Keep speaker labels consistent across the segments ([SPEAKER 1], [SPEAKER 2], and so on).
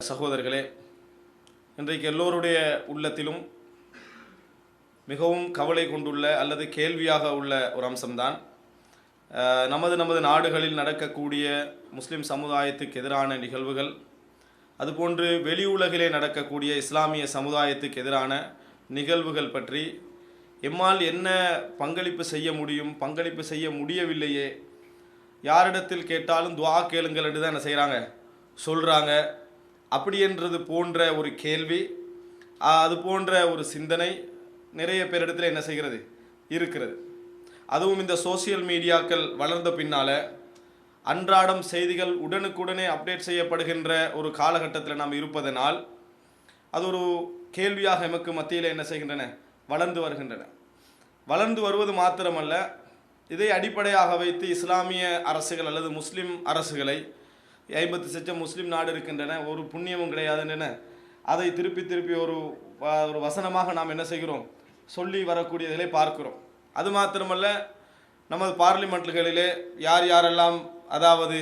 [SPEAKER 1] சகோதரர்களே இன்றைக்கு எல்லோருடைய உள்ளத்திலும் மிகவும் கவலை கொண்டுள்ள அல்லது கேள்வியாக உள்ள ஒரு அம்சம்தான் நமது நமது நாடுகளில் நடக்கக்கூடிய முஸ்லிம் சமுதாயத்துக்கு எதிரான நிகழ்வுகள் அதுபோன்று வெளி உலகிலே நடக்கக்கூடிய இஸ்லாமிய சமுதாயத்துக்கு எதிரான நிகழ்வுகள் பற்றி எம்மால் என்ன பங்களிப்பு செய்ய முடியும் பங்களிப்பு செய்ய முடியவில்லையே யாரிடத்தில் கேட்டாலும் துவா கேளுங்கள் என்று தான் என்ன செய்கிறாங்க சொல்கிறாங்க அப்படி என்றது போன்ற ஒரு கேள்வி அது போன்ற ஒரு சிந்தனை நிறைய பேரிடத்தில் என்ன செய்கிறது? இருக்கிறது. அதுவும் இந்த சோசியல் மீடியாக்கள் வளர்ந்த பின்னால் அன்றாடம் செய்திகள் உடனுக்குடனே அப்டேட் செய்யப்படுகின்ற ஒரு காலகட்டத்தில் நாம் இருப்பதனால் அது ஒரு கேள்வியாக எமக்கு மத்தியில் என்ன செய்கின்றன? வளர்ந்து வருகின்றன. வளர்ந்து வருவது மாத்திரமல்ல இதை அடிப்படையாக வைத்து இஸ்லாமிய அரசுகள் அல்லது முஸ்லீம் அரசுகளை ஐம்பத்து சச்சம் முஸ்லீம் நாடு இருக்கின்றன ஒரு புண்ணியமும் கிடையாதுன்னு அதை திருப்பி திருப்பி ஒரு ஒரு வசனமாக நாம் என்ன செய்கிறோம்? சொல்லி வரக்கூடியதிலே பார்க்கிறோம். அது மாத்திரமல்ல நமது பார்லிமெண்ட்டுகளிலே யார் யாரெல்லாம் அதாவது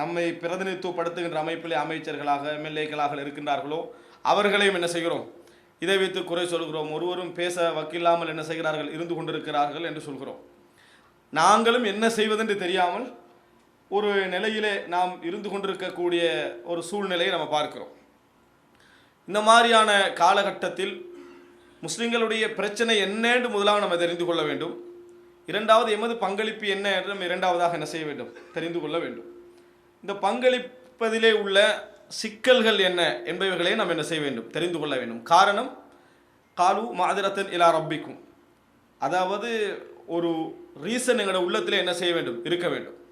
[SPEAKER 1] நம்மை பிரதிநிதித்துவப்படுத்துகின்ற அமைப்பிலே அமைச்சர்களாக எம்எல்ஏக்களாக இருக்கின்றார்களோ அவர்களையும் என்ன செய்கிறோம்? இதை வைத்து குறை சொல்கிறோம். ஒருவரும் பேச வக்கில்லாமல் என்ன செய்கிறார்கள்? இருந்து கொண்டிருக்கிறார்கள் என்று சொல்கிறோம். நாங்களும் என்ன செய்வதென்று தெரியாமல் ஒரு நிலையிலே நாம் இருந்து கொண்டிருக்கக்கூடிய ஒரு சூழ்நிலையை நம்ம பார்க்கிறோம். இந்த மாதிரியான காலகட்டத்தில் முஸ்லிம்களுடைய பிரச்சனை என்னென்று முதலாக நம்ம தெரிந்து கொள்ள வேண்டும். இரண்டாவது எமது பங்களிப்பு என்ன என்று நம்ம இரண்டாவதாக என்ன செய்ய வேண்டும்? தெரிந்து கொள்ள வேண்டும். இந்த பங்களிப்பதிலே உள்ள சிக்கல்கள் என்ன என்பவைகளை நாம் என்ன செய்ய வேண்டும்? தெரிந்து கொள்ள வேண்டும். காரணம் காலு மாதிரத்தன் இலா ரப்பிக்கும். அதாவது ஒரு ரீசன் எங்களோட உள்ளத்தில் என்ன செய்ய வேண்டும்? இருக்க வேண்டும்.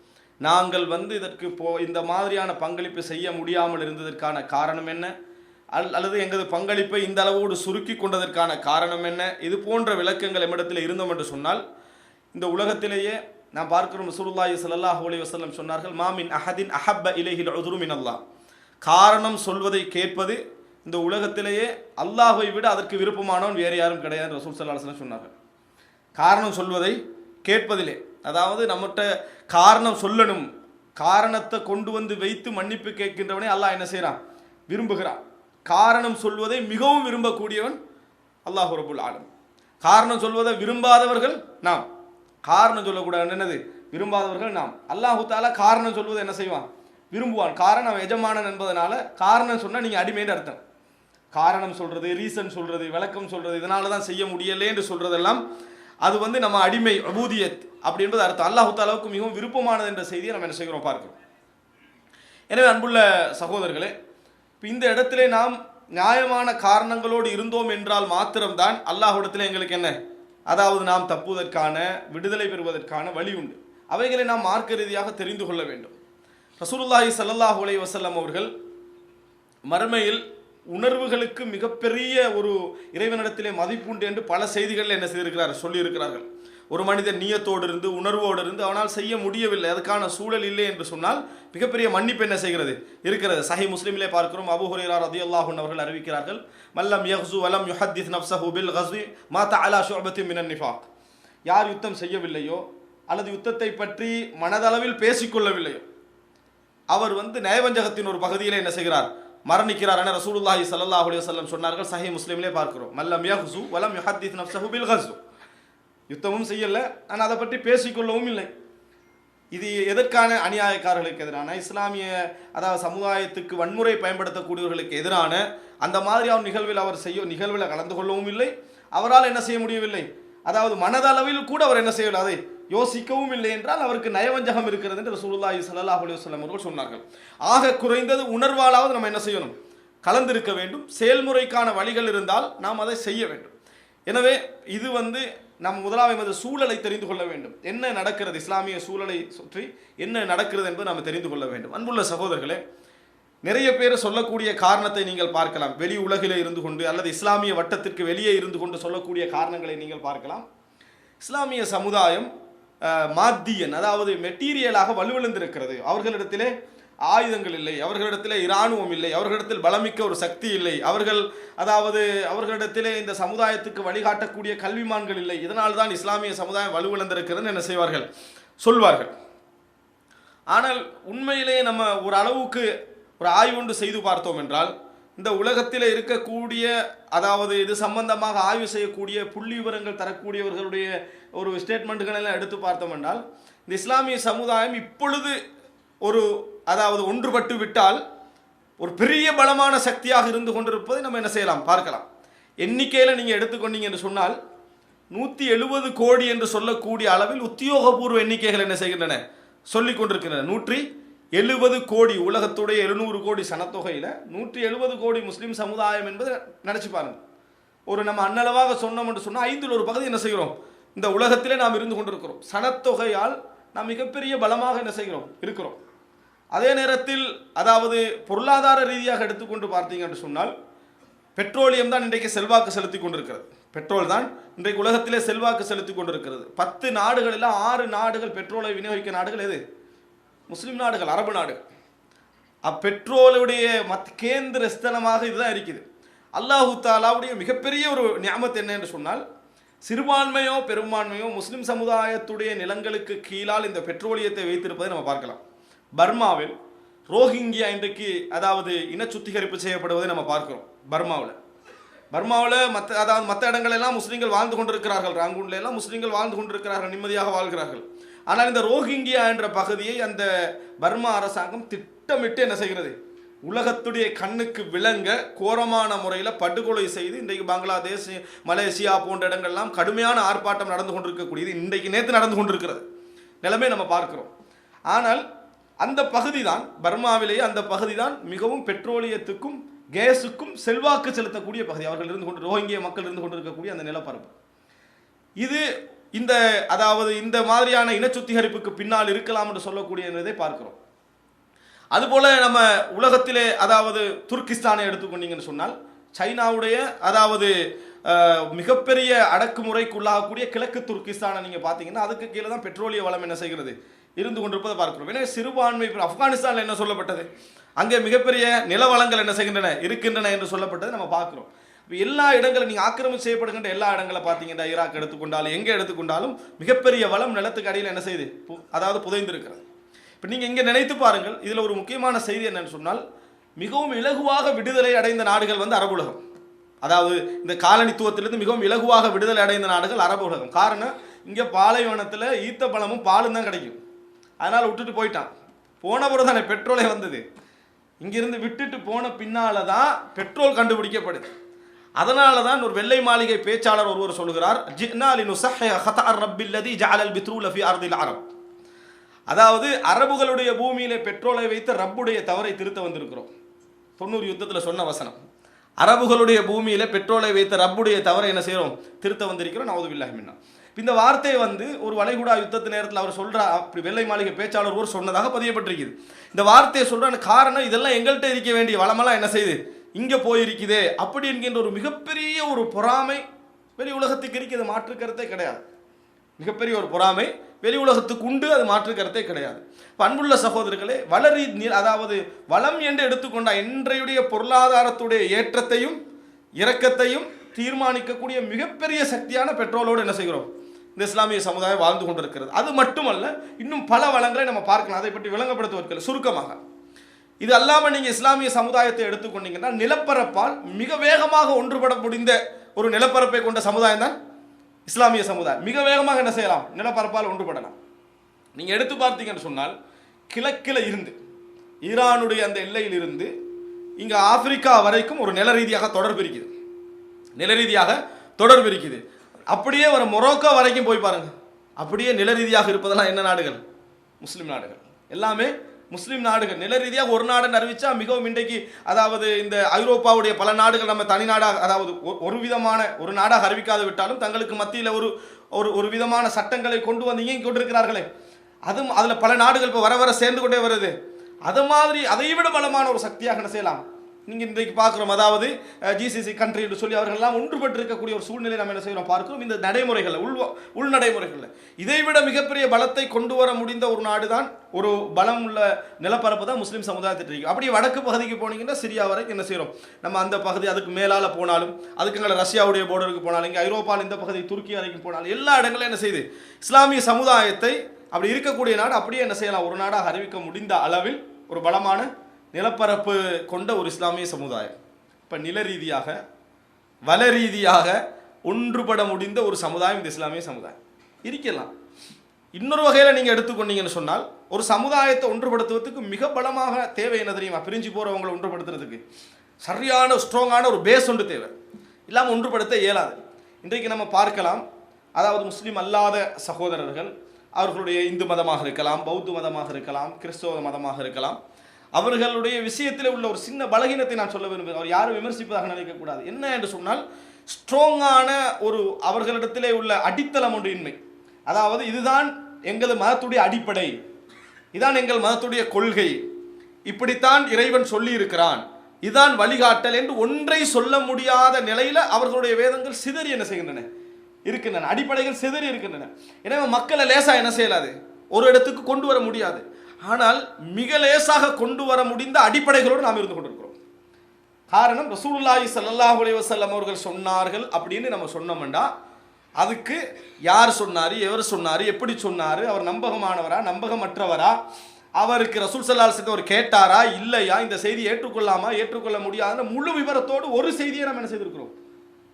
[SPEAKER 1] நாங்கள் வந்து இதற்கு போ இந்த மாதிரியான பங்களிப்பு செய்ய முடியாமல் இருந்ததற்கான காரணம் என்ன? அல் அல்லது எங்களது பங்களிப்பை இந்த அளவோடு சுருக்கி கொண்டதற்கான காரணம் என்ன? இது போன்ற விளக்கங்கள் எம்மிடத்தில் இருந்தோம் என்று சொன்னால் இந்த உலகத்திலேயே நாம் பார்க்கிறோம் ரசூலுல்லாஹி சல்லாஹ் ஹோலி வசல்லம் சொன்னார்கள் மாமின் அஹதின் அஹப்ப இலகில் உதுரு அல்லாஹ். காரணம் சொல்வதை கேட்பது இந்த உலகத்திலேயே அல்லாஹை விட அதற்கு விருப்பமானவன் வேறு யாரும் கிடையாது ரசூல் ஸல்லல்லாஹு சொன்னார்கள். காரணம் சொல்வதை கேட்பதிலே அதாவது நம்மகிட்ட காரணம் சொல்லணும். காரணத்தை கொண்டு வந்து வைத்து மன்னிப்பு கேட்கின்றவனே அல்லாஹ் என்ன செய்கிறான் விரும்புகிறான். காரணம் சொல்வதை மிகவும் விரும்பக்கூடியவன் அல்லாஹ் ரபுல் ஆலம் காரணம் சொல்வதை விரும்பாதவர்கள் நாம். காரணம் சொல்லக்கூடாது. என்னது? விரும்பாதவர்கள் நாம். அல்லாஹு தாலா காரணம் சொல்வது என்ன செய்வான்? விரும்புவான். காரணம் அவன் எஜமானன் என்பதனால காரணம் சொன்னால் நீங்கள் அடிமைன்னு அர்த்தம். காரணம் சொல்றது ரீசன் சொல்றது விளக்கம் சொல்றது இதனால தான் செய்ய முடியலே என்று சொல்றதெல்லாம் அது வந்து நம்ம அடிமை அபூதியத் அப்படின்றது அர்த்தம். அல்லாஹு தாலாவுக்கு மிகவும் விருப்பமானது என்ற செய்தியை நம்ம என்ன செய்கிறோம் பார்க்கிறோம். எனவே அன்புள்ள சகோதரர்களே இப்போ இந்த இடத்திலே நாம் நியாயமான காரணங்களோடு இருந்தோம் என்றால் மாத்திரம்தான் அல்லாஹ்விடத்தில் எங்களுக்கு என்ன? அதாவது நாம் தப்புவதற்கான விடுதலை பெறுவதற்கான வழி உண்டு. அவைகளை நாம் மார்க்க ரீதியாக தெரிந்து கொள்ள வேண்டும். ரசூலுல்லாஹி சல்லாஹூ அலைஹி வசல்லம் அவர்கள் மறுமையில் உணர்வுகளுக்கு மிகப்பெரிய ஒரு இறைவனிடத்திலே மதிப்புண்டு என்று பல செய்திகளில் என்ன செய்திருக்கிறார் சொல்லியிருக்கிறார்கள். ஒரு மனிதன் நீயத்தோடு இருந்து உணர்வோடு இருந்து அவனால் செய்ய முடியவில்லை அதுக்கான சூழல் இல்லை என்று சொன்னால் மிகப்பெரிய மன்னிப்பு என்ன செய்கிறது? இருக்கிறது. சஹி முஸ்லீமிலே பார்க்கிறோம் அபு அதி அல்லாஹூன் அவர்கள் அறிவிக்கிறார்கள் மல்லம் யஹ்சு வலம் யுஹத்திஸ் நப்சஹு பில் ஹஸ்வி மாதா அலா ஷோபத்தி மினன் நிஃபாக். யார் யுத்தம் செய்யவில்லையோ அல்லது யுத்தத்தை பற்றி மனதளவில் பேசிக்கொள்ளவில்லையோ அவர் வந்து நயவஞ்சகத்தின் ஒரு பகுதியில் என்ன செய்கிறார்? மரணிக்கிறார் ரசூலுல்லாஹி ஸல்லல்லாஹு அலி வல்லம் சொன்னார்கள். சஹி முஸ்லீம்லே பார்க்கிறோம். மல்லம் யஹ்சு வலம் யுஹத்திஸ் நப்சஹு பில் கஸ்வு யுத்தமும் செய்யலை. நான் அதை பற்றி பேசிக்கொள்ளவும் இல்லை. இது எதற்கான அநியாயக்காரர்களுக்கு எதிரான இஸ்லாமிய அதாவது சமுதாயத்துக்கு வன்முறை பயன்படுத்தக்கூடியவர்களுக்கு எதிரான அந்த மாதிரியான நிகழ்வில் அவர் செய்ய நிகழ்வில் கலந்து கொள்ளவும் இல்லை. அவரால் என்ன செய்ய முடியவில்லை? அதாவது மனதளவில் கூட அவர் என்ன செய்யவில்லை? அதை யோசிக்கவும் இல்லை என்றால் அவருக்கு நயவஞ்சகம் இருக்கிறது என்று ரசூலுல்லாஹி ஸல்லல்லாஹு அலைஹி வஸல்லம் அவர்கள் சொன்னார்கள். ஆக குறைந்தது உணர்வாலாவது நம்ம என்ன செய்யணும்? கலந்திருக்க வேண்டும். செயல்முறைக்கான வழிகள் இருந்தால் நாம் அதை செய்ய வேண்டும். எனவே இது வந்து நம் முதலாவது எமது சூழலை தெரிந்து கொள்ள வேண்டும். என்ன நடக்கிறது? இஸ்லாமிய சூழலை சுற்றி என்ன நடக்கிறது என்பது நாம் தெரிந்து கொள்ள வேண்டும். அன்புள்ள சகோதரர்களே நிறைய பேர் சொல்லக்கூடிய காரணத்தை நீங்கள் பார்க்கலாம். வெளி உலகிலே இருந்து கொண்டு அல்லது இஸ்லாமிய வட்டத்திற்கு வெளியே இருந்து கொண்டு சொல்லக்கூடிய காரணங்களை நீங்கள் பார்க்கலாம். இஸ்லாமிய சமுதாயம் மாத்தியன் அதாவது மெட்டீரியலாக வலுவிழந்திருக்கிறது. அவர்களிடத்திலே ஆயுதங்கள் இல்லை அவர்களிடத்திலே இராணுவம் இல்லை அவர்களிடத்தில் பலமிக்க ஒரு சக்தி இல்லை அவர்கள் அதாவது அவர்களிடத்திலே இந்த சமுதாயத்துக்கு வழிகாட்டக்கூடிய கல்விமான்கள் இல்லை இதனால் தான் இஸ்லாமிய சமுதாயம் வலுவிழந்திருக்கிறது என்ன செய்வார்கள்? சொல்வார்கள். ஆனால் உண்மையிலே நம்ம ஒரு அளவுக்கு ஒரு ஆய்வுண்டு செய்து பார்த்தோம் என்றால் இந்த உலகத்தில் இருக்கக்கூடிய அதாவது இது சம்பந்தமாக ஆய்வு செய்யக்கூடிய புள்ளி விவரங்கள் தரக்கூடியவர்களுடைய ஒரு ஸ்டேட்மெண்ட்டுகள் எல்லாம் எடுத்து பார்த்தோம் என்றால் இந்த இஸ்லாமிய சமுதாயம் இப்பொழுது ஒரு அதாவது ஒன்றுபட்டு விட்டால் ஒரு பெரிய பலமான சக்தியாக இருந்து கொண்டிருப்பதை நம்ம என்ன செய்யலாம்? பார்க்கலாம். எண்ணிக்கையில் நீங்கள் எடுத்துக்கொண்டீங்க என்று சொன்னால் நூற்றி எழுபது கோடி என்று சொல்லக்கூடிய அளவில் உத்தியோகபூர்வ எண்ணிக்கைகள் என்ன செய்கின்றன? சொல்லிக் கொண்டிருக்கின்றன. நூற்றி எழுபது கோடி உலகத்துடைய எழுநூறு கோடி சனத்தொகையில் நூற்றி எழுபது கோடி முஸ்லீம் சமுதாயம் என்பது நினச்சி பாருங்க. ஒரு நம்ம அன்னளவாக சொன்னோம் என்று சொன்னால் ஐந்தில் ஒரு பகுதி என்ன செய்கிறோம்? இந்த உலகத்திலே நாம் இருந்து கொண்டிருக்கிறோம். சனத்தொகையால் நாம் மிகப்பெரிய பலமாக என்ன செய்கிறோம்? இருக்கிறோம். அதே நேரத்தில் அதாவது பொருளாதார ரீதியாக எடுத்துக்கொண்டு பார்த்தீங்க என்று சொன்னால் பெட்ரோலியம் தான் இன்றைக்கு செல்வாக்கு செலுத்தி கொண்டிருக்கிறது. பெட்ரோல் தான் இன்றைக்கு உலகத்திலே செல்வாக்கு செலுத்தி கொண்டிருக்கிறது. பத்து நாடுகளில் ஆறு நாடுகள் பெட்ரோலை விநியோகிக்க நாடுகள் எது? முஸ்லீம் நாடுகள் அரபு நாடுகள். அப்பெட்ரோலுடைய மத் கேந்திர ஸ்தலமாக இதுதான் இருக்குது. அல்லாஹு தாலாவுடைய மிகப்பெரிய ஒரு ஞாபகத்து என்ன என்று சொன்னால் சிறுபான்மையோ பெரும்பான்மையோ முஸ்லிம் சமுதாயத்துடைய நிலங்களுக்கு கீழால் இந்த பெட்ரோலியத்தை வைத்திருப்பதை நம்ம பார்க்கலாம். பர்மாவில் ரோஹிங்கியா இன்றைக்கு அதாவது இன சுத்திகரிப்பு செய்யப்படுவதை நம்ம பார்க்கிறோம் பர்மாவில். பர்மாவில் மற்ற அதாவது மற்ற இடங்களெல்லாம் முஸ்லீம்கள் வாழ்ந்து கொண்டிருக்கிறார்கள். ராங்கூன்ல எல்லாம் முஸ்லீம்கள் வாழ்ந்து கொண்டிருக்கிறார்கள் நிம்மதியாக வாழ்கிறார்கள். ஆனால் இந்த ரோஹிங்கியா என்ற பகுதியை அந்த பர்மா அரசாங்கம் திட்டமிட்டு என்ன செய்கிறது? உலகத்துடைய கண்ணுக்கு விளங்க கோரமான முறையில் படுகொலை செய்து இன்றைக்கு பங்களாதேஷ் மலேசியா போன்ற இடங்கள்லாம் கடுமையான ஆர்ப்பாட்டம் நடந்து கொண்டிருக்கக்கூடியது. இன்றைக்கு நேற்று நடந்து கொண்டிருக்கிறது. நிலைமை நம்ம பார்க்கிறோம். ஆனால் அந்த பகுதி தான் பர்மாவிலேயே அந்த பகுதி தான் மிகவும் பெட்ரோலியத்துக்கும் கேஸுக்கும் செல்வாக்கு செலுத்தக்கூடிய பகுதி. அவர்கள் இருந்து கொண்டு ரோஹிங்கிய மக்கள் இருந்து கொண்டிருக்கக்கூடிய அந்த நிலப்பரப்பு. இது இந்த அதாவது இந்த மாதிரியான இன சுத்திகரிப்புக்கு பின்னால் இருக்கலாம் என்று சொல்லக்கூடிய என்பதை பார்க்கிறோம். அதுபோல நம்ம உலகத்திலே அதாவது துர்கிஸ்தானை எடுத்துக்கொண்டீங்கன்னு சொன்னால் சைனாவுடைய அதாவது மிகப்பெரிய மிகப்பெரிய அடக்குமுறைக்குள்ளாகக்கூடிய கிழக்கு துர்கிஸ்தானை நீங்கள் பார்த்தீங்கன்னா அதுக்கு கீழே தான் பெட்ரோலிய வளம் என்ன செய்கிறது? இருந்து கொண்டிருப்பதை பார்க்கிறோம். எனவே சிறுபான்மை ஆப்கானிஸ்தானில் என்ன சொல்லப்பட்டது? அங்கே மிகப்பெரிய நிலவளங்கள் என்ன செய்கின்றன இருக்கின்றன என்று சொல்லப்பட்டதை நம்ம பார்க்குறோம். இப்போ எல்லா இடங்களும் நீங்கள் ஆக்கிரமிப்பு செய்யப்படுகின்ற எல்லா இடங்களை பார்த்தீங்கன்னா ஈராக் எடுத்துக்கொண்டாலும் எங்கே எடுத்துக்கொண்டாலும் மிகப்பெரிய வளம் நிலத்துக்கு அடியில் என்ன செய்யுது பு- அதாவது புதைந்திருக்கிறது. இப்போ நீங்கள் இங்கே நினைத்து பாருங்கள் இதில் ஒரு முக்கியமான செய்தி என்னன்னு சொன்னால் மிகவும் இலகுவாக விடுதலை அடைந்த நாடுகள் வந்து அரபு உலகம். அதாவது இந்த காலனித்துவத்திலிருந்து மிகவும் இலகுவாக விடுதலை அடைந்த நாடுகள் அரபு உலகம். காரணம் இங்கே பாலைவனத்தில் ஈத்த பழமும் பாலும் தான் கிடைக்கும். அதனால் விட்டுட்டு போயிட்டான். போன பிறகு தானே பெட்ரோலே வந்தது. இங்கிருந்து விட்டுட்டு போன பின்னால் தான் பெட்ரோல் கண்டுபிடிக்கப்படுது. அதனால தான் ஒரு வெள்ளை மாளிகை பேச்சாளர் ஒருவர் சொல்கிறார் ரப்பில்லதி ஜாலல் பித்ரூல அர்தில் அரப். அதாவது அரபுகளுடைய பூமியிலே பெட்ரோலை வைத்து ரப்புடைய தவறை திருத்த வந்திருக்கிறோம். தொண்ணூறு யுத்தத்தில் சொன்ன வசனம். அரபுகளுடைய பூமியில பெட்ரோலை வைத்த ரப்புடைய தவறை என்ன செய்கிறோம் திருத்த வந்திருக்கிறோம். நவது வில்லாஹிமின்னா இந்த வார்த்தையை வந்து ஒரு வளைகுடா யுத்தத்து நேரத்தில் அவர் சொல்ற அப்படி வெள்ளை மாளிகை பேச்சாளர் ஒரு சொன்னதாக பதியப்பட்டிருக்குது. இந்த வார்த்தையை சொல்ற காரணம் இதெல்லாம் எங்கள்கிட்ட இருக்க வேண்டிய வளமெல்லாம் என்ன செய்யுது இங்கே போயிருக்குதே அப்படி என்கின்ற ஒரு மிகப்பெரிய ஒரு பொறாமை வெளி உலகத்துக்கு இருக்குது மாற்று கருத்தே கிடையாது. மிகப்பெரிய ஒரு பொறாமை வெளி உலகத்துக்கு உண்டு அது மாற்று கருத்தே கிடையாது. இப்ப அன்புள்ள சகோதரர்களே வளரி அதாவது வளம் என்று எடுத்துக்கொண்டால் இன்றையுடைய பொருளாதாரத்துடைய ஏற்றத்தையும் இறக்கத்தையும் தீர்மானிக்கக்கூடிய மிகப்பெரிய சக்தியான பெட்ரோலோடு என்ன செய்கிறோம்? இந்த இஸ்லாமிய சமுதாயம் வாழ்ந்து கொண்டிருக்கிறது. அது மட்டுமல்ல இன்னும் பல வளங்களை நம்ம பார்க்கலாம். அதை பற்றி விளங்கப்படுத்துவதற்கு சுருக்கமாக இது அல்லாமல் நீங்கள் இஸ்லாமிய சமுதாயத்தை எடுத்துக்கொண்டீங்கன்னா நிலப்பரப்பால் மிக வேகமாக ஒன்றுபட முடிந்த ஒரு நிலப்பரப்பை கொண்ட சமுதாயம் தான் இஸ்லாமிய சமுதாயம். மிக வேகமாக என்ன செய்யலாம்? நிலப்பரப்பால் ஒன்றுபடலாம். நீங்கள் எடுத்து பார்த்தீங்கன்னு சொன்னால் கிழக்கில் இருந்து ஈரானுடைய அந்த எல்லையில் இருந்து இங்கே ஆப்பிரிக்கா வரைக்கும் ஒரு நில ரீதியாக தொடர்பு இருக்குது. நில ரீதியாக தொடர்பு இருக்குது. அப்படியே ஒரு மொரோக்கோ வரைக்கும் போய் பாருங்கள் அப்படியே நில ரீதியாக இருப்பதெல்லாம் என்ன நாடுகள்? முஸ்லீம் நாடுகள். எல்லாமே முஸ்லீம் நாடுகள். நில ரீதியாக ஒரு நாடுன்னு அறிவிச்சா மிகவும் இன்றைக்கு அதாவது இந்த ஐரோப்பாவுடைய பல நாடுகள் நம்ம தனி நாடாக அதாவது ஒரு விதமான ஒரு நாடாக அறிவிக்காது விட்டாலும் தங்களுக்கு மத்தியில் ஒரு ஒரு ஒரு விதமான சட்டங்களை கொண்டு வந்து இயங்கி கொண்டிருக்கிறார்களே. அதுவும் அதில் பல நாடுகள் இப்போ வர வர சேர்ந்து கொண்டே வருது. அது மாதிரி அதை விட பலமான ஒரு சக்தியாக என்ன செய்யலாம்? நீங்கள் இன்றைக்கு பார்க்குறோம் அதாவது ஜிசிசி கண்ட்ரி என்று சொல்லி அவர்கள்லாம் ஒன்றுபட்டு இருக்கக்கூடிய ஒரு சூழ்நிலை நம்ம என்ன செய்கிறோம் பார்க்கிறோம். இந்த நடைமுறைகளில் உள் உள் இதைவிட இதை விட மிகப்பெரிய பலத்தை கொண்டு வர முடிந்த ஒரு நாடு தான் ஒரு பலம் உள்ள நிலப்பரப்பு தான் முஸ்லீம் சமுதாயத்தில் இருக்கு. அப்படியே வடக்கு பகுதிக்கு போனீங்கன்னா சிரியா வரைக்கும் என்ன செய்கிறோம்? நம்ம அந்த பகுதி அதுக்கு மேலால் போனாலும் அதுக்கு மேலே ரஷ்யாவுடைய போர்டருக்கு போனாலும் இங்கே ஐரோப்பாவில் இந்த பகுதி துருக்கி வரைக்கும் போனாலும் எல்லா இடங்களும் என்ன செய்யுது இஸ்லாமிய சமுதாயத்தை அப்படி இருக்கக்கூடிய நாடு அப்படியே என்ன செய்யலாம்? ஒரு நாடாக அறிவிக்க முடிந்த அளவில் ஒரு பலமான நிலப்பரப்பு கொண்ட ஒரு இஸ்லாமிய சமுதாயம். இப்போ நில ரீதியாக வல ரீதியாக ஒன்றுபட முடிந்த ஒரு சமுதாயம் இந்த இஸ்லாமிய சமுதாயம். இருக்கலாம். இன்னொரு வகையில் நீங்கள் எடுத்துக்கொண்டீங்கன்னு சொன்னால் ஒரு சமுதாயத்தை ஒன்றுபடுத்துவதற்கு மிக பலமாக தேவை என்ன தெரியுமா? பிரிஞ்சு போகிறவங்களை ஒன்றுபடுத்துறதுக்கு. சரியான ஸ்ட்ராங்கான ஒரு பேஸ் ஒன்று தேவை. இல்லாமல் ஒன்றுபடுத்த இயலாது. இன்றைக்கு நம்ம பார்க்கலாம் அதாவது முஸ்லீம் அல்லாத சகோதரர்கள் அவர்களுடைய இந்து மதமாக இருக்கலாம் பௌத்த மதமாக இருக்கலாம் கிறிஸ்தவ மதமாக இருக்கலாம். அவர்களுடைய விஷயத்தில் உள்ள ஒரு சின்ன பலகீனத்தை நான் சொல்ல விரும்புகிறேன். அவர் யாரும் விமர்சிப்பதாக நினைக்கக்கூடாது என்ன என்று சொன்னால் ஸ்ட்ராங்கான ஒரு அவர்களிடத்திலே உள்ள அடித்தளம் ஒன்று இன்மை. அதாவது இதுதான் எங்களது மதத்துடைய அடிப்படை. இதான் எங்கள் மதத்துடைய கொள்கை. இப்படித்தான் இறைவன் சொல்லி இருக்கிறான் இதான் வழிகாட்டல் என்று ஒன்றை சொல்ல முடியாத நிலையில் அவர்களுடைய வேதங்கள் சிதறி என்ன செய்கின்றன? இருக்கின்றன. அடிப்படைகள் சிதறி இருக்கின்றன. எனவே மக்களை லேசாக என்ன செய்யலாது? ஒரு இடத்துக்கு கொண்டு வர முடியாது. ஆனால் மிக லேசாக கொண்டு வர முடிந்த அடிப்படைகளோடு நாம் இருந்து கொண்டிருக்கிறோம். காரணம் ரசூலுல்லாஹி சல்லாஹ் அலைவசல்லம் அவர்கள் சொன்னார்கள் அப்படின்னு நம்ம சொன்னோம்டா. அதுக்கு யார் சொன்னார் எவர் சொன்னார் எப்படி சொன்னார் அவர் நம்பகமானவரா நம்பகமற்றவரா அவருக்கு ரசூல் சல்லா சேர்த்து அவர் கேட்டாரா இல்லையா இந்த செய்தி ஏற்றுக்கொள்ளாமா ஏற்றுக்கொள்ள முடியாதுன்னு முழு விவரத்தோடு ஒரு செய்தியை நம்ம என்ன செய்திருக்கிறோம்?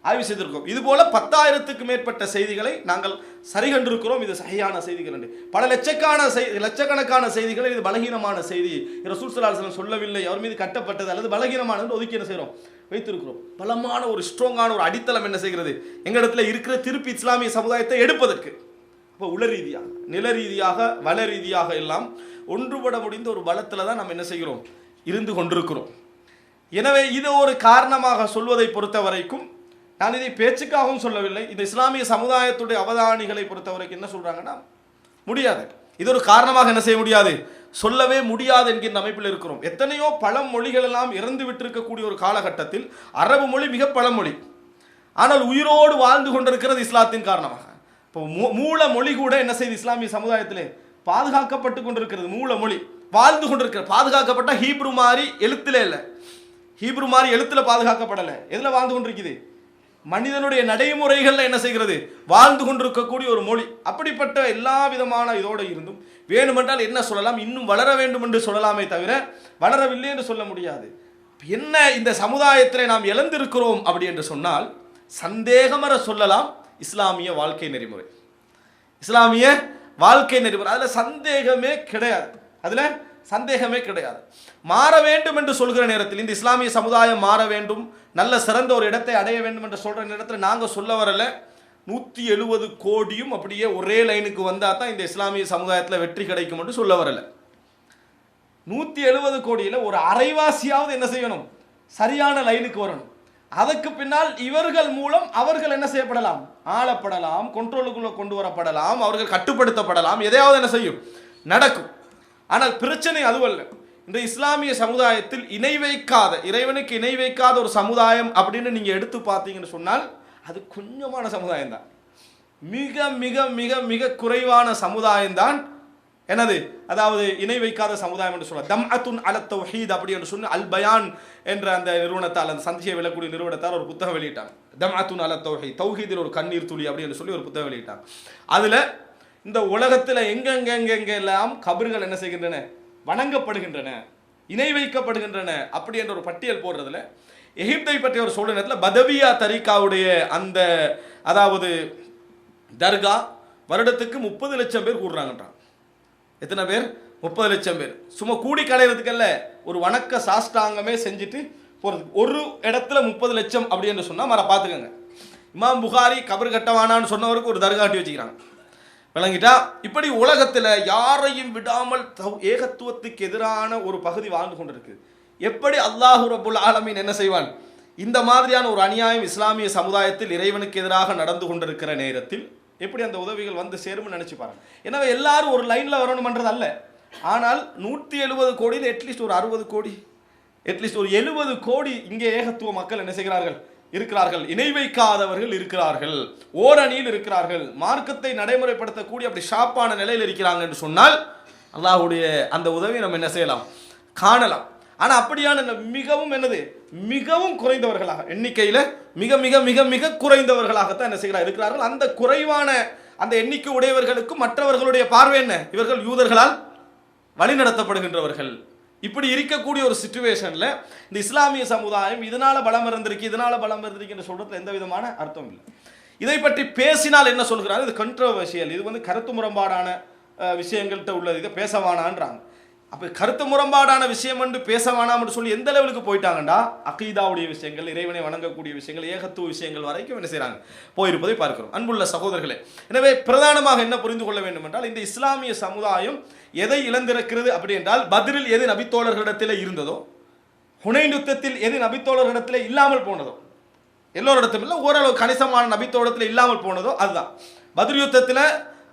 [SPEAKER 1] ஆய்வு செய்திருக்கோம் இது போல பத்தாயிரத்துக்கு மேற்பட்ட செய்திகளை நாங்கள் சரிகண்டிருக்கிறோம். இது சரியான செய்திகள் என்று. பல லட்சக்கான செய்தி லட்சக்கணக்கான செய்திகளை இது பலகீனமான செய்தி. ரசூல் சலாஹம் சொல்லவில்லை அவர் மீது கட்டப்பட்டது அல்லது பலகீனமானது ஒதுக்கி என்ன செய்கிறோம் வைத்திருக்கிறோம். பலமான ஒரு ஸ்ட்ராங்கான ஒரு அடித்தளம் என்ன செய்கிறது? எங்களிடத்துல இருக்கிற திருப்பி இஸ்லாமிய சமுதாயத்தை எடுப்பதற்கு. இப்போ உள ரீதியாக நில ரீதியாக வள ரீதியாக எல்லாம் ஒன்றுபட முடிந்த ஒரு பலத்தில் தான் நம்ம என்ன செய்கிறோம்? இருந்து கொண்டிருக்கிறோம். எனவே இது ஒரு காரணமாக சொல்வதை பொறுத்த வரைக்கும் நான் இதை பேச்சுக்காகவும் சொல்லவில்லை. இந்த இஸ்லாமிய சமுதாயத்துடைய அவதானிகளை பொறுத்த வரைக்கும் என்ன சொல்கிறாங்கன்னா முடியாது. இது ஒரு காரணமாக என்ன செய்ய முடியாது? சொல்லவே முடியாது என்கின்ற அமைப்பில் இருக்கிறோம். எத்தனையோ பழமொழிகள் எல்லாம் இறந்து விட்டிருக்கக்கூடிய ஒரு காலகட்டத்தில் அரபு மொழி மிக பழமொழி. ஆனால் உயிரோடு வாழ்ந்து கொண்டிருக்கிறது இஸ்லாத்தின் காரணமாக. இப்போ மூ- மூல மொழி கூட என்ன செய்யுது இஸ்லாமிய சமுதாயத்திலே பாதுகாக்கப்பட்டு கொண்டிருக்கிறது. மூல மொழி. வாழ்ந்து கொண்டிருக்கிற பாதுகாக்கப்பட்ட ஹீப்ரு மாதிரி எழுத்துல இல்லை. ஹீப்ரு மாதிரி எழுத்துல பாதுகாக்கப்படலை. எதில் வாழ்ந்து கொண்டிருக்குது? மனிதனுடைய நடைமுறைகளில் என்ன செய்கிறது? வாழ்ந்து கொண்டிருக்கக்கூடிய ஒரு மொழி. அப்படிப்பட்ட எல்லா விதமான இதோடு இருந்தும் வேணுமென்றால் என்ன சொல்லலாம்? இன்னும் வளர வேண்டும் என்று சொல்லலாமே தவிர வளரவில்லை என்று சொல்ல முடியாது. என்ன இந்த சமுதாயத்திலே நாம் இழந்திருக்கிறோம் அப்படி என்று சொன்னால் சந்தேகமர சொல்லலாம் இஸ்லாமிய வாழ்க்கை நெறிமுறை. இஸ்லாமிய வாழ்க்கை நெறிமுறை. அதில் சந்தேகமே கிடையாது. அதில் சந்தேகமே கிடையாது. மாற வேண்டும் என்று சொல்கிற நேரத்தில் இந்த இஸ்லாமிய சமுதாயம் மாற வேண்டும் நல்ல சிறந்த ஒரு இடத்தை அடைய வேண்டும் என்று சொல்கிற நேரத்தில் நாங்கள் சொல்ல வரல. நூற்றி எழுபது கோடியும் அப்படியே ஒரே லைனுக்கு வந்தால் தான் இந்த இஸ்லாமிய சமுதாயத்தில் வெற்றி கிடைக்கும் என்று சொல்ல வரல. நூற்றி எழுபது கோடியில் ஒரு அரைவாசியாவது என்ன செய்யணும்? சரியான லைனுக்கு வரணும். அதற்கு பின்னால் இவர்கள் மூலம் அவர்கள் என்ன செய்யப்படலாம்? ஆளப்படலாம் கொண்ட்ரோலுக்குள்ளே கொண்டு வரப்படலாம் அவர்கள் கட்டுப்படுத்தப்படலாம் எதையாவது என்ன செய்யும்? நடக்கும். ஆனால் பிரச்சனை அதுவல்ல. இந்த இஸ்லாமிய சமுதாயத்தில் இணை வைக்காத இறைவனுக்கு இணை வைக்காத ஒரு சமுதாயம் அப்படின்னு நீங்கள் எடுத்து பார்த்தீங்கன்னு சொன்னால் அது கொஞ்சமான சமுதாயம் தான் மிக மிக மிக மிக குறைவான சமுதாயம் தான் என்னது? அதாவது இணை வைக்காத சமுதாயம் என்று சொல்லலாம் தம் அத்துன் அல தௌஹீத் அப்படி என்று சொன்ன அல் பயான் என்ற அந்த நிறுவனத்தால் அந்த சந்தியை விளக்கூடிய நிறுவனத்தால் ஒரு புத்தகம் வெளியிட்டாங்க. தம் அத்துன் அல தௌஹீத் தௌஹீதில் ஒரு கண்ணீர் துளி அப்படின்னு சொல்லி ஒரு புத்தகம் வெளியிட்டாங்க. அதில் இந்த உலகத்தில் எங்கெங்கெங்க எல்லாம் கபறுகள் என்ன செய்கின்றன? வணங்கப்படுகின்றன இணை வைக்கப்படுகின்றன அப்படி என்ற ஒரு பட்டியல் போடுறதுல எகிப்தை பற்றி ஒரு சொல்ற நேரத்தில் பதவியா தரிகாவுடைய அந்த அதாவது தர்கா வருடத்துக்கு முப்பது லட்சம் பேர் கூடுறாங்கன்றான். எத்தனை பேர்? முப்பது லட்சம் பேர். சும்மா கூடி கலையிறதுக்கல்ல ஒரு வணக்க சாஷ்டாங்கமே செஞ்சுட்டு போகிறது ஒரு இடத்துல முப்பது லட்சம் அப்படின்னு சொன்னால் மர பார்த்துக்கோங்க இமாம் புகாரி கபர் கட்டவானான்னு சொன்னவருக்கு ஒரு தர்காட்டி வச்சுக்கிறாங்க. விளங்கிட்டா? இப்படி உலகத்தில் யாரையும் விடாமல் ஏகத்துவத்துக்கு எதிரான ஒரு பகுதி வாழ்ந்து கொண்டிருக்கு. எப்படி அல்லாஹு ரபுல் ஆலமீன் என்ன செய்வான்? இந்த மாதிரியான ஒரு அநியாயம் இஸ்லாமிய சமுதாயத்தில் இறைவனுக்கு எதிராக நடந்து கொண்டிருக்கிற நேரத்தில் எப்படி அந்த உதவிகள் வந்து சேரும்னு நினச்சி பாருங்க. எனவே எல்லாரும் ஒரு லைனில் வரணும்ன்றது அல்ல. ஆனால் நூற்றி எழுபது கோடியில் அட்லீஸ்ட் ஒரு அறுபது கோடி அட்லீஸ்ட் ஒரு எழுபது கோடி இங்கே ஏகத்துவ மக்கள் என்ன செய்கிறார்கள்? இருக்கிறார்கள். இணை வைக்காதவர்கள் இருக்கிறார்கள். ஓரணியில் இருக்கிறார்கள். மார்க்கத்தை நடைமுறைப்படுத்தக்கூடிய அப்படி ஷாப்பான நிலையில் இருக்கிறாங்க என்று சொன்னால் அல்லாஹுடைய அந்த உதவியை நம்ம என்ன செய்யலாம்? காணலாம். ஆனா அப்படியான மிகவும் என்னது? மிகவும் குறைந்தவர்களாக எண்ணிக்கையில மிக மிக மிக மிக குறைந்தவர்களாகத்தான் என்ன செய்கிறார் இருக்கிறார்கள். அந்த குறைவான அந்த எண்ணிக்கை உடையவர்களுக்கும் மற்றவர்களுடைய பார்வை என்ன? இவர்கள் யூதர்களால் வழிநடத்தப்படுகின்றவர்கள். இப்படி இருக்கக்கூடிய ஒரு சுச்சுவேஷனில் இந்த இஸ்லாமிய சமுதாயம் இதனால் பலம் இருந்திருக்கு இதனால் பலம் இருந்திருக்குன்னு சொல்கிறது எந்த விதமான அர்த்தம் இல்லை. இதை பற்றி பேசினால் என்ன சொல்கிறாரு இது கண்ட்ரவர்ஷியல் இது வந்து கருத்து முரண்பாடான விஷயங்கள்கிட்ட உள்ளது. இதை பேசவானான்றாங்க அப்போ கருத்து முரண்பாடான விஷயம் என்று பேச வேணாம்னு சொல்லி எந்த லெவலுக்கு போயிட்டாங்கண்டா? அகீதாவுடைய விஷயங்கள் இறைவனை வணங்கக்கூடிய விஷயங்கள் ஏகத்துவ விஷயங்கள் வரைக்கும் என்ன செய்கிறாங்க போயிருப்பதை பார்க்கிறோம். அன்புள்ள சகோதரர்களே எனவே பிரதானமாக என்ன புரிந்து கொள்ள வேண்டும் என்றால் இந்த இஸ்லாமிய சமுதாயம் எதை இழந்திருக்கிறது அப்படி என்றால் பதிலில் எது நபித்தோழர்களிடத்தில் இருந்ததோ ஹுனைன் யுத்தத்தில் எது நபித்தோழர்களிடத்தில் இல்லாமல் போனதோ எல்லோரிடத்தும் இல்லை ஓரளவு கணிசமான நபித்தோடத்தில் இல்லாமல் போனதோ அதுதான். பதில் யுத்தத்தில்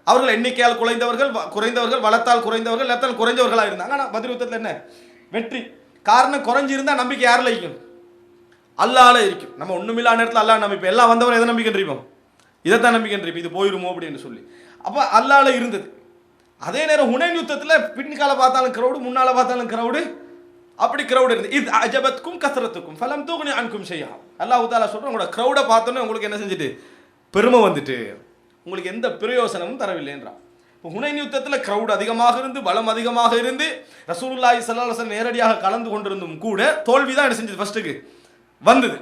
[SPEAKER 1] அவர்கள் எண்ணிக்கையால் குறைந்தவர்கள் வ- குறைந்தவர்கள் வளத்தால் குறைந்தவர்கள் லத்தால் குறைந்தவர்களாக இருந்தாங்க. ஆனால் பதில் யுத்தத்தில் என்ன? வெற்றி. காரணம் குறைஞ்சிருந்தால் நம்பிக்கை யாரில் இருக்கும்? அல்லால இருக்கும். நம்ம ஒன்றுமில்லா நேரத்தில் அல்லாஹ் நம்பிப்போம் எல்லாம் வந்தவர் எதை நம்பிக்கின்றிருப்போம் இதைத்தான் நம்பிக்கின்றிருப்போம் இது போயிருமோ அப்படின்னு சொல்லி. அப்போ அல்லால இருந்தது. அதே நேரம் ஹுனைன் யுத்தத்தில் பின்கால பார்த்தாலும் கிரௌடு முன்னால பார்த்தாலும் கிரௌடு அப்படி கிரௌடு இருந்து இது அஜபத்துக்கும் கசரத்துக்கும் ஃபலம் தூகுனி அன்கும் செய்யா அல்லாஹ் தாலா சொல்கிறேன் உங்களோட க்ரௌடை பார்த்தோன்னே உங்களுக்கு என்ன செஞ்சுட்டு? பெருமை வந்துட்டு. உங்களுக்கு எந்த பிரயோசனமும் தரவில்லைன்றான். இப்போ ஹுனைன் யுத்தத்தில் க்ரௌட் அதிகமாக இருந்து பலம் அதிகமாக இருந்து ரசூலுல்லாஹி சல்லாஹன் நேரடியாக கலந்து கொண்டிருந்தும் கூட தோல்வி தான் என்ன செஞ்சது? ஃபர்ஸ்ட்டுக்கு வந்தது.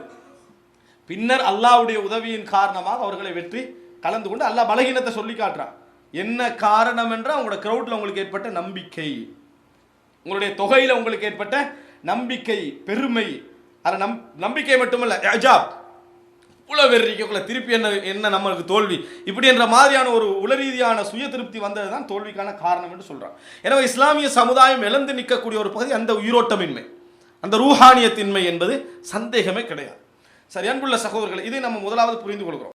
[SPEAKER 1] பின்னர் அல்லாஹ்வுடைய உதவியின் காரணமாக அவர்களை வெற்றி கலந்து கொண்டு அல்லாஹ் பலகீனத்தை சொல்லி காட்டுறான். என்ன காரணம் என்றால் உங்களோட க்ரௌட்ல உங்களுக்கு ஏற்பட்ட நம்பிக்கை. உங்களுடைய தொகையில் உங்களுக்கு ஏற்பட்ட நம்பிக்கை பெருமை. அதை நம் நம்பிக்கை மட்டுமல்ல அஜாப் உள திருப்பி என்ன என்ன நம்மளுக்கு தோல்வி? இப்படி என்ற மாதிரியான ஒரு உளரீதியான சுய திருப்தி வந்தது தான் தோல்விக்கான காரணம் என்று சொல்கிறான் எனவே இஸ்லாமிய சமுதாயம் இழந்து நிற்கக்கூடிய ஒரு பகுதி அந்த உயிரோட்டமின்மை. அந்த ரூஹானியத்தின்மை என்பது சந்தேகமே கிடையாது. சரி அன்புள்ள சகோதரர்கள் இதை நம்ம முதலாவது புரிந்து கொள்கிறோம்.